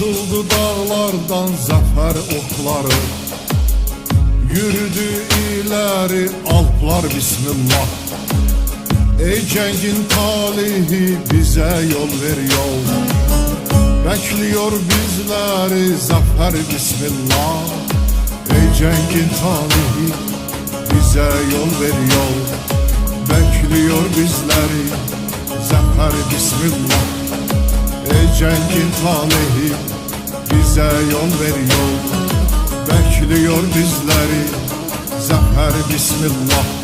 Vurdu dağlardan zafer okları. Yürüdü ileri alplar bismillah. Ey cengin talihi bize yol ver yol. Bekliyor bizleri zafer bismillah. Ey cengin talihi bize yol ver yol. Bekliyor bizleri zafer bismillah Ey cengin talihi bize yol ver yol Bekliyor bizleri. Zafer bismillah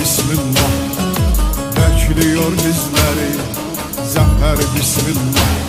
bismillah. Bekliyor bizleri zafer bismillah